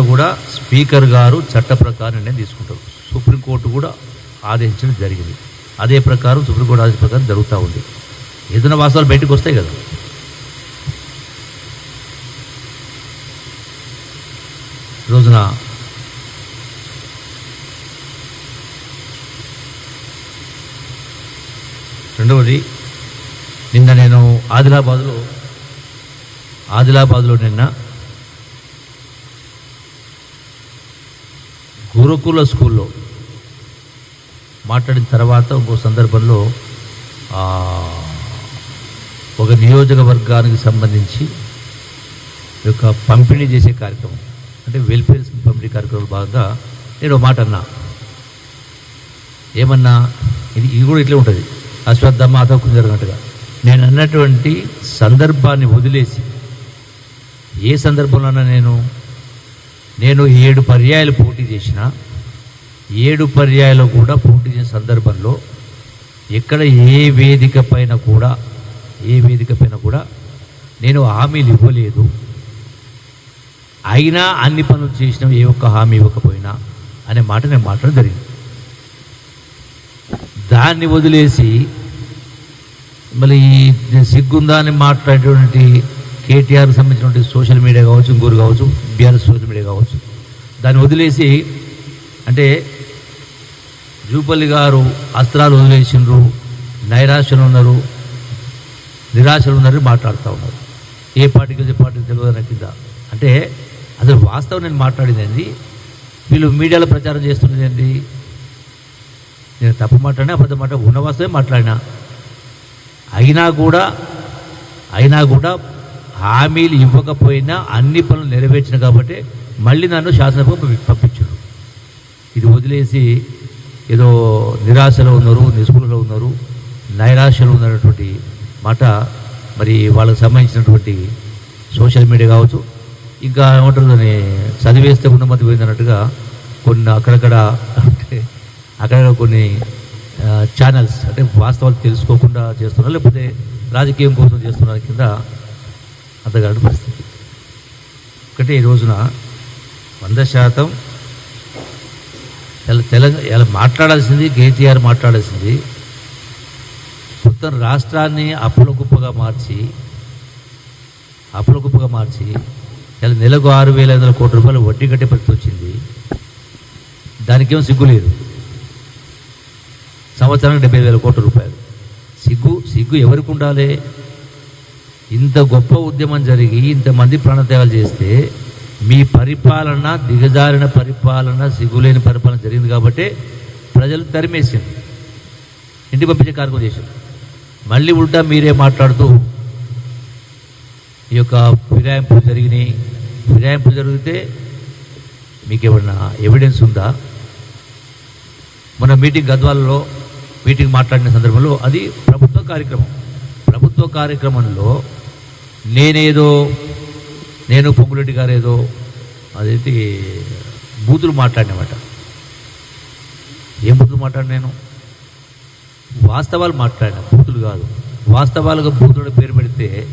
కూడా స్పీకర్ గారు చట్ట ప్రకారం నిర్ణయం తీసుకుంటారు. సుప్రీంకోర్టు కూడా ఆదేశించడం జరిగింది. అదే ప్రకారం సుప్రీంకోర్టు ఆదేశం ప్రకారం జరుగుతూ ఉంది. ఏదైనా వాసాలు బయటకు వస్తాయి కదా. రోజున రెండవది నిన్న నేను ఆదిలాబాద్లో ఆదిలాబాద్లో నిన్న గురుకుల స్కూల్లో. మాట్లాడిన తర్వాత ఇంకో సందర్భంలో ఒక నియోజకవర్గానికి సంబంధించి యొక్క పంపిణీ చేసే కార్యక్రమం అంటే వెల్ఫేర్ పంపిణీ కార్యక్రమం భాగంగా నేను ఒక మాట అన్నా. ఏమన్నా? ఇది ఇది కూడా ఇట్లే ఉంటుంది. అశ్వత్థమ్మ అతకు జరిగినట్టుగా నేను అన్నటువంటి సందర్భాన్ని వదిలేసి ఏ సందర్భంలోనైనా నేను నేను ఏడు పర్యాయాలు పోటీ చేసిన ఏడు పర్యాయాలు కూడా పోటీ చేసిన సందర్భంలో ఎక్కడ ఏ వేదిక పైన కూడా ఏ వేదిక పైన కూడా నేను హామీలు ఇవ్వలేదు. అయినా అన్ని పనులు చేసిన ఏ ఒక్క హామీ ఇవ్వకపోయినా అనే మాట నేను మాట్లాడడం జరిగింది. దాన్ని వదిలేసి మళ్ళీ సిగ్గుందా అని మాట్లాడేటువంటి కేటీఆర్కి సంబంధించినటువంటి సోషల్ మీడియా కావచ్చు ఇంకోరు కావచ్చు బీఆర్ఎస్ సోషల్ మీడియా కావచ్చు దాన్ని వదిలేసి అంటే జూపల్లి గారు అస్త్రాలు వదిలేసిండ్రు నైరాశ్యలు ఉన్నారు నిరాశలు ఉన్నారు మాట్లాడుతూ ఉన్నారు. ఏ పార్టీకి ఏ పార్టీకి తెలియదు కింద అంటే అసలు వాస్తవం నేను మాట్లాడిందండి వీళ్ళు మీడియాలో ప్రచారం చేస్తున్నదండి నేను తప్పు మాట్లాడినా అబద్ధం మాట ఉన్న వాస్తవే మాట్లాడినా. అయినా కూడా అయినా కూడా హామీలు ఇవ్వకపోయినా అన్ని పనులు నెరవేర్చిన కాబట్టి మళ్ళీ నన్ను శాసనసభకు పంపించారు. ఇది వదిలేసి ఏదో నిరాశలో ఉన్నారు నిస్పృహలో ఉన్నారు నైరాశ్యలో ఉన్నటువంటి మాట మరి వాళ్ళకి సంబంధించినటువంటి సోషల్ మీడియా కావచ్చు ఇంకా ఏమంటుందని చదివేస్తే ఉన్నమతి పోయిందన్నట్టుగా కొన్ని అక్కడక్కడ అంటే అక్కడక్కడ కొన్ని ఛానల్స్ అంటే వాస్తవాలు తెలుసుకోకుండా చేస్తున్నారు లేకపోతే రాజకీయం కోసం చేస్తున్నారు కింద అతగాడు పరిస్థితి. ఒకటి ఈ రోజున వంద శాతం ఇలా తెలంగాణ ఇలా మాట్లాడాల్సింది కేటీఆర్ మాట్లాడాల్సింది. మొత్తం రాష్ట్రాన్ని అప్పుల కుప్పగా మార్చి అప్పుల కుప్పగా మార్చి ఇలా నెలకు ఆరు వేల ఐదు వందల కోట్ల రూపాయలు వడ్డీ కట్టే పరిస్థితి వచ్చింది. దానికేం సిగ్గు లేదు. సంవత్సరానికి డెబ్బై వేల కోట్ల రూపాయలు. సిగ్గు సిగ్గు ఎవరికి ఉండాలి? ఇంత గొప్ప ఉద్యమం జరిగి ఇంతమంది ప్రాణత్యాగాలు చేస్తే మీ పరిపాలన దిగజారిన పరిపాలన సిగ్గులేని పరిపాలన జరిగింది కాబట్టి ప్రజలు తరిమేసింది ఇంటికి పంపించే కార్యక్రమం చేశారు మళ్ళీ ఉల్టా మీరే మాట్లాడుతూ ఈ యొక్క ఫిరాయింపులు జరిగినాయి. ఫిరాయింపులు జరిగితే మీకు ఏమన్నా ఎవిడెన్స్ ఉందా? మన మీటింగ్ గద్వాలలో మీటింగ్ మాట్లాడిన సందర్భంలో అది ప్రభుత్వ కార్యక్రమం. ప్రభుత్వ కార్యక్రమంలో నేనేదో నేను పొంగులెడ్డి గారు ఏదో అదైతే బూతులు మాట్లాడినమాట. ఏం బూతులు మాట్లాడిన నేను? వాస్తవాలు మాట్లాడిన బూతులు కాదు. వాస్తవాలుగా బూతుడు పేరు పెడితే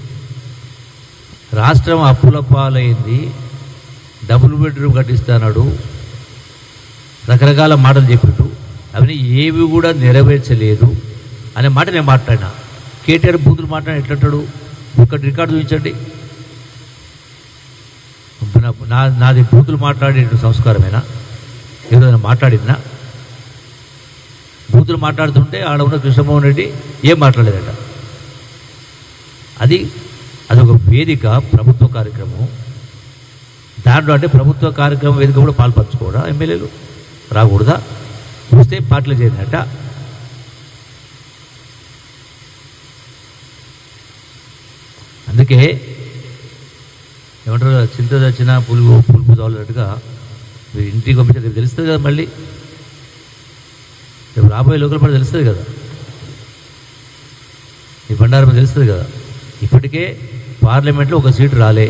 రాష్ట్రం అప్పుల పాలైంది డబుల్ బెడ్రూమ్ కట్టిస్తాడు రకరకాల మాటలు చెప్పిండు అవన్నీ ఏవి కూడా నెరవేర్చలేదు అనే మాట నేను మాట్లాడినా. కేటీఆర్ బూతులు మాట్లాడి ఎట్లంటాడు? ఒక్కటి రికార్డు చూపించండి. నా- నాది బూతులు మాట్లాడే సంస్కారమేనా? ఏదైనా మాట్లాడిందా? బూతులు మాట్లాడుతుంటే ఆడ ఉన్న కృష్ణమోహన్ రెడ్డి ఏం మాట్లాడలేదట. అది అదొక వేదిక ప్రభుత్వ కార్యక్రమం. దాంట్లో అంటే ప్రభుత్వ కార్యక్రమం వేదిక కూడా పాల్పంచుకోవడా ఎమ్మెల్యేలు? రాకూడదా? చూస్తే పాటలు చేరినట్ట. అందుకే ఏమంటారు చింత దచ్చిన పులుపు పులుపు చాలన్నట్టుగా మీరు ఇంటికి పంపించారు రేపు తెలుస్తుంది కదా మళ్ళీ. రేపు రాబోయే లోకల్ పడి తెలుస్తుంది కదా. ఈ బండారం తెలుస్తుంది కదా. ఇప్పటికే పార్లమెంట్లో ఒక సీటు రాలే.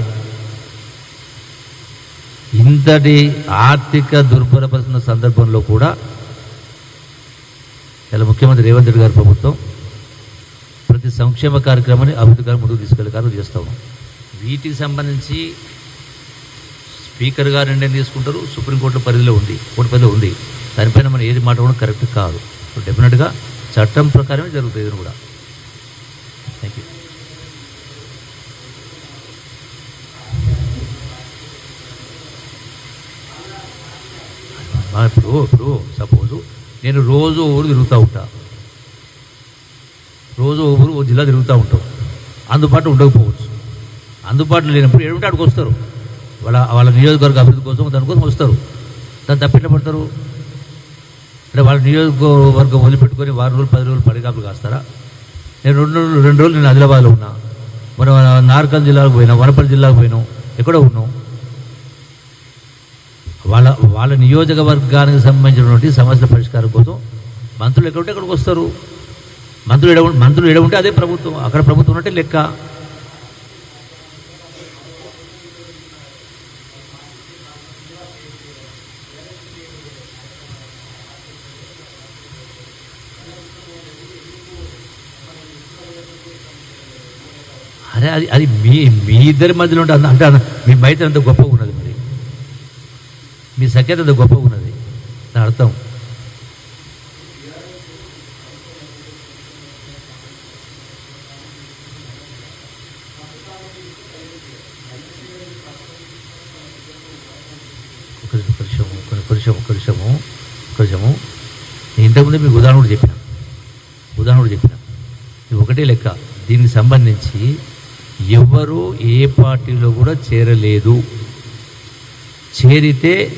ఇంతటి ఆర్థిక దుర్భరపరుస్తున్న సందర్భంలో కూడా ఇలా ముఖ్యమంత్రి రేవంత్ రెడ్డి గారి ప్రభుత్వం ప్రతి సంక్షేమ కార్యక్రమాన్ని అభివృద్ధి గారు ముందుకు తీసుకెళ్ళే కార్యక్రమం చేస్తాము వీటికి సంబంధించి స్పీకర్ గారు నిర్ణయం తీసుకుంటారు సుప్రీంకోర్టు పరిధిలో ఉంది కోర్టు పరిధిలో ఉంది. దానిపైన మనం ఏది మాట కూడా కరెక్ట్ కాదు. సో డెఫినెట్గా చట్టం ప్రకారమే జరుగుతుంది ఇది కూడా. థ్యాంక్ యూ ఇప్పుడు ఇప్పుడు సపోజు నేను రోజు ఓ ఊరు తిరుగుతూ ఉంటాను రోజు ఓ ఊరు ఓ జిల్లా తిరుగుతూ ఉంటాం. అందుబాటులో ఉండకపోవచ్చు. అందుబాటులో లేనప్పుడు ఏడుంటే అక్కడికి వస్తారు. వాళ్ళ వాళ్ళ నియోజకవర్గ అభివృద్ధి కోసం దానికోసం వస్తారు. దాన్ని తప్పిట్లా పడతారు. అంటే వాళ్ళ నియోజకవర్గం వదిలిపెట్టుకొని వారం రోజులు పది రోజులు పడిగాపులు కాస్తారా? నేను రెండు రోజులు రెండు రోజులు నేను ఆదిలాబాద్లో ఉన్నా. మనం నార్కల్ జిల్లాకు పోయినా వనపల్లి జిల్లాకు పోయినాం ఎక్కడో ఉన్నాం. వాళ్ళ వాళ్ళ నియోజకవర్గానికి సంబంధించినటువంటి సమస్యల పరిష్కారం కోసం మంత్రులు ఎక్కడ ఉంటే అక్కడికి వస్తారు. మంత్రులు ఎడ మంత్రులు ఎడ ఉంటే అదే ప్రభుత్వం. అక్కడ ప్రభుత్వం ఉన్నట్టే లెక్క. అరే అది అది మీ మీ ఇద్దరి మధ్యలో ఉంటే అంటే మీ బయట అంత గొప్పగా ఉన్నది మరి. మీ సఖ్యత అంత గొప్పగా ఉన్నది. దాని అర్థం ఒక నిమిషం, ఒక నిమిషం ఒక నిమిషము ఒక నిమిషము నేను ఇంతకుముందే మీకు ఉదాహరణ కూడా చెప్పిన? ఉదాహరణ కూడా ఇది ఒకటే లెక్క. దీనికి సంబంధించి ఎవరు ఏ పార్టీలో కూడా చేరలేదు. చేరితే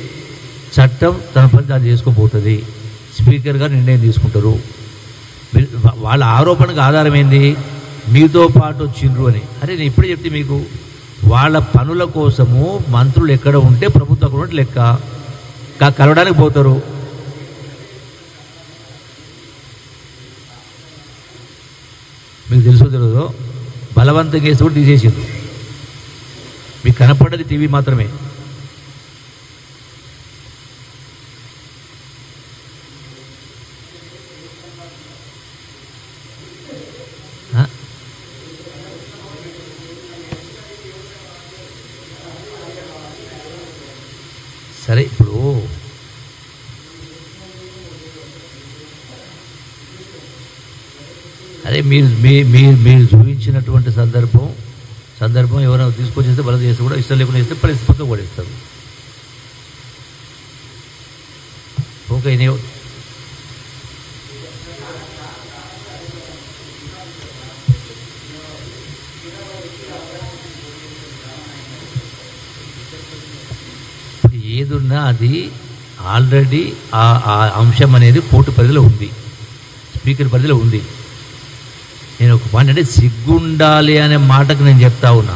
చట్టం తన పని దాన్ని చేసుకోబోతుంది స్పీకర్ గారు నిర్ణయం తీసుకుంటారు. వాళ్ళ ఆరోపణకు ఆధారం ఏంది మీతో పాటు వచ్చిండ్రు అని. అరే నేను ఇప్పుడే చెప్తే మీకు. వాళ్ళ పనుల కోసము మంత్రులు ఎక్కడ ఉంటే ప్రభుత్వం అక్కడ ఉంటే లెక్క. కా- కలవడానికి పోతారు. మీకు తెలుసో తెలియదు బలవంత కేసు కూడా తీసేసింది మీకు కనపడ్డది టీవీ మాత్రమే. సరే ఇప్పుడు అదే మీరు మీ మీరు మీరు చూపించినటువంటి సందర్భం సందర్భం ఎవరైనా తీసుకొచ్చేస్తే బలం చేస్తే కూడా ఇష్టం లేకుండా చేస్తే పరిస్థితితో పడేస్తారు ఓకే నేను ఏదున్నా అది ఆల్రెడీ ఆ ఆ అంశం అనేది కోర్టు పరిధిలో ఉంది. స్పీకర్ పరిధిలో ఉంది. నేను ఒక పాయింట్ అంటే సిగ్గుండాలి అనే మాటకు నేను చెప్తా ఉన్నా.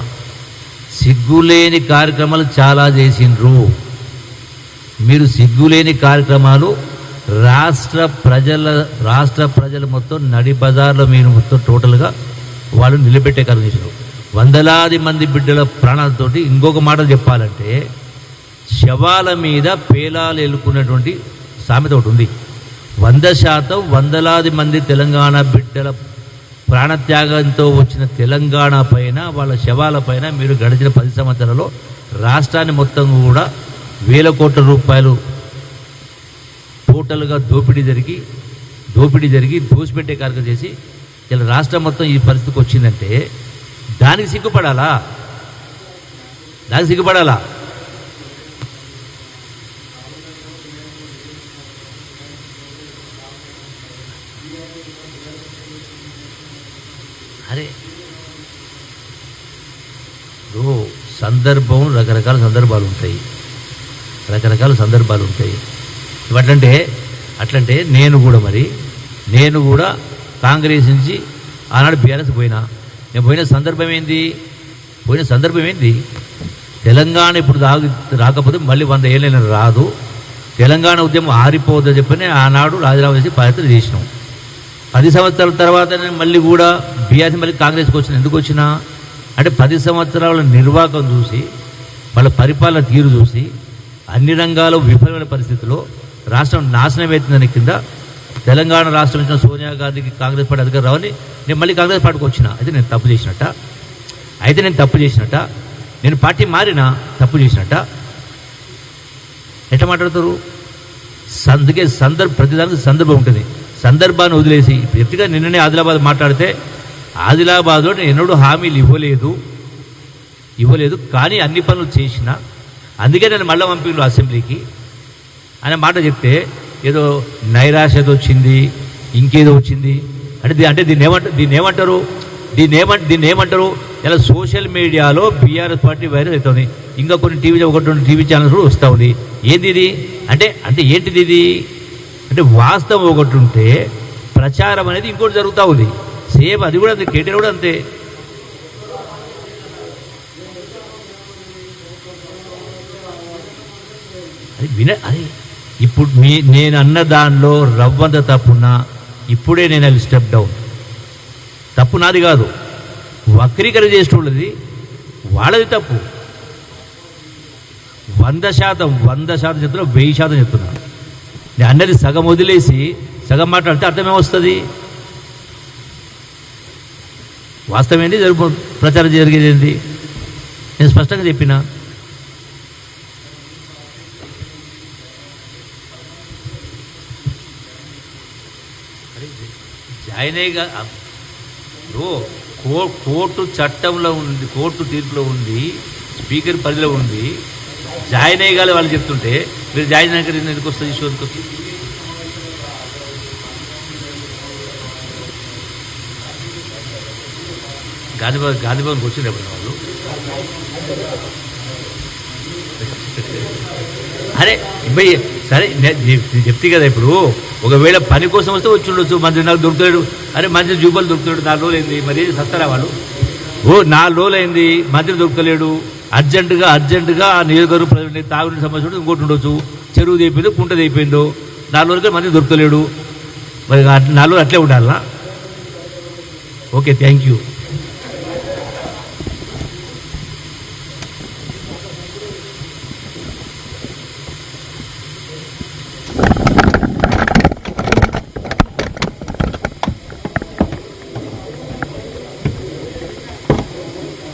సిగ్గులేని కార్యక్రమాలు చాలా చేసిండ్రు. మీరు సిగ్గులేని కార్యక్రమాలు రాష్ట్ర ప్రజల రాష్ట్ర ప్రజలు మొత్తం నడి బజార్లో మీరు మొత్తం టోటల్గా వాళ్ళు నిలబెట్టే కలిగించారు వందలాది మంది బిడ్డల ప్రాణాలతోటి ఇంకొక మాట చెప్పాలంటే శవాల మీద పేలాలు ఎలుకున్నటువంటి సామెత ఒకటి ఉంది. వంద శాతం వందలాది మంది తెలంగాణ బిడ్డల ప్రాణత్యాగంతో వచ్చిన తెలంగాణ పైన వాళ్ళ శవాల పైన మీరు గడిచిన పది సంవత్సరాల్లో రాష్ట్రాన్ని మొత్తం కూడా వేల కోట్ల రూపాయలు టోటల్గా దోపిడీ జరిగి దోపిడీ జరిగి దోసిపెట్టే కార్యక్రమం చేసి ఇలా రాష్ట్రం మొత్తం ఈ పరిస్థితికి వచ్చిందంటే దానికి సిగ్గుపడాలా? దానికి సిగ్గుపడాలా అరే ఇప్పుడు సందర్భం రకరకాల సందర్భాలు ఉంటాయి. రకరకాల సందర్భాలు ఉంటాయి. అట్లంటే అట్లంటే నేను కూడా మరి నేను కూడా కాంగ్రెస్ నుంచి ఆనాడు బీఆర్ఎస్ పోయినా. నేను పోయిన సందర్భం ఏంది? పోయిన సందర్భం ఏంది? తెలంగాణ ఇప్పుడు దాగి రాకపోతే మళ్ళీ వంద ఏళ్ళైనా రాదు. తెలంగాణ ఉద్యమం ఆరిపోద్దని చెప్పని ఆనాడు రాజీనామా చేసి పాదయాత్ర చేసినాం పది సంవత్సరాల తర్వాత మళ్ళీ కూడా బీఆర్ఎస్ మళ్ళీ కాంగ్రెస్కి వచ్చిన ఎందుకు వచ్చినా? అంటే పది సంవత్సరాల నిర్వాహకం చూసి వాళ్ళ పరిపాలన తీరు చూసి అన్ని రంగాలు విఫలమైన పరిస్థితిలో రాష్ట్రం నాశనం అవుతుందని కింద తెలంగాణ రాష్ట్రం ఇచ్చిన సోనియా గాంధీకి కాంగ్రెస్ పార్టీ అధికారం రావని నేను మళ్ళీ కాంగ్రెస్ పార్టీకి వచ్చిన. అయితే నేను తప్పు చేసినట్ట. అయితే నేను తప్పు చేసినట్ట. నేను పార్టీ మారినా తప్పు చేసినట్ట. ఎట్లా మాట్లాడతారు? అందుకే సందర్భ ప్రతిదానికి సందర్భం ఉంటుంది. సందర్భాన్ని వదిలేసి ఇప్పుడు నిన్ననే ఆదిలాబాద్ మాట్లాడితే ఆదిలాబాద్లో నేను ఎన్నడూ హామీలు ఇవ్వలేదు. ఇవ్వలేదు కానీ అన్ని పనులు చేసిన. అందుకే నేను మళ్ళీ పంపిండు అసెంబ్లీకి. అనే మాట చెప్తే ఏదో నైరాశ్యత వచ్చింది ఇంకేదో వచ్చింది. అంటే దీ- అంటే దీన్ని ఏమంటారు దీన్ని ఏమంటారు? దీన్ని ఏమంట దీన్ని ఏమంటారు? ఇలా సోషల్ మీడియాలో బీఆర్ఎస్ పార్టీ వైరల్ అవుతుంది. ఇంకా కొన్ని టీవీ ఒకటి రెండు టీవీ ఛానల్స్ కూడా వస్తూ ఉంది. ఏంది ఇది? అంటే అంటే ఏంటిది ఇది? అంటే వాస్తవం ఒకటి ఉంటే ప్రచారం అనేది ఇంకోటి జరుగుతూ ఉంది. సేమ్ అది కూడా అంతే కేటీఆర్ కూడా అంతే. అది విన అది ఇప్పుడు మీ నేను అన్న దానిలో రవ్వంత తప్పున ఇప్పుడే నేను అది స్టెప్ డౌన్ తప్పు నాది కాదు. వక్రీకరణ చేసేటోళ్ళది వాళ్ళది తప్పు. వంద శాతం వంద శాతం చెప్తున్నా వెయ్యి శాతం చెప్తున్నా. నేను అన్నది సగం వదిలేసి సగం మాట్లాడితే అర్థమేమొస్తుంది వాస్తవం ఏంటి జరుపు ప్రచారం జరిగేది ఏంటి నేను స్పష్టంగా చెప్పిన? జాయిన్ అయ్యగా ఇప్పుడు కో కోర్టు చట్టంలో ఉంది కోర్టు తీర్పులో ఉంది స్పీకర్ పరిధిలో ఉంది జాయిన్ అయ్యగాలి వాళ్ళు చెప్తుంటే మీరు జాయిన్ అయ్యాక ఎందుకు వస్తుంది షోకి వస్తుంది గాంధీభవన్ గాంధీభవన్కి వచ్చింది ఎప్పుడు వాళ్ళు? అరే ఇబ్బంది సరే నేను చెప్తే కదా ఇప్పుడు. ఒకవేళ పని కోసం వస్తే వచ్చి ఉండొచ్చు. మంచి నాకు దొరుకుతాడు అరే మంచి జూబలు దొరుకుతాడు నాలుగు రోజులు అయింది. మరి సస్తారా వాళ్ళు? ఓ నాలుగు రోజులు అయింది. మంత్రి దొరకలేడు అర్జెంటుగా అర్జెంటుగా ఆ నియోజకవర్గ ప్రజలని తాగునీటి సమస్య ఉంటే ఇంకోటి ఉండొచ్చు. చెరువు తెయిపోయిందో కుంట తెయిపోయిందో నాలుగు రోజులు మంత్రి దొరకలేడు మరి నాలుగు రోజులు అట్లే ఉండాలా ఓకే థ్యాంక్ యూ.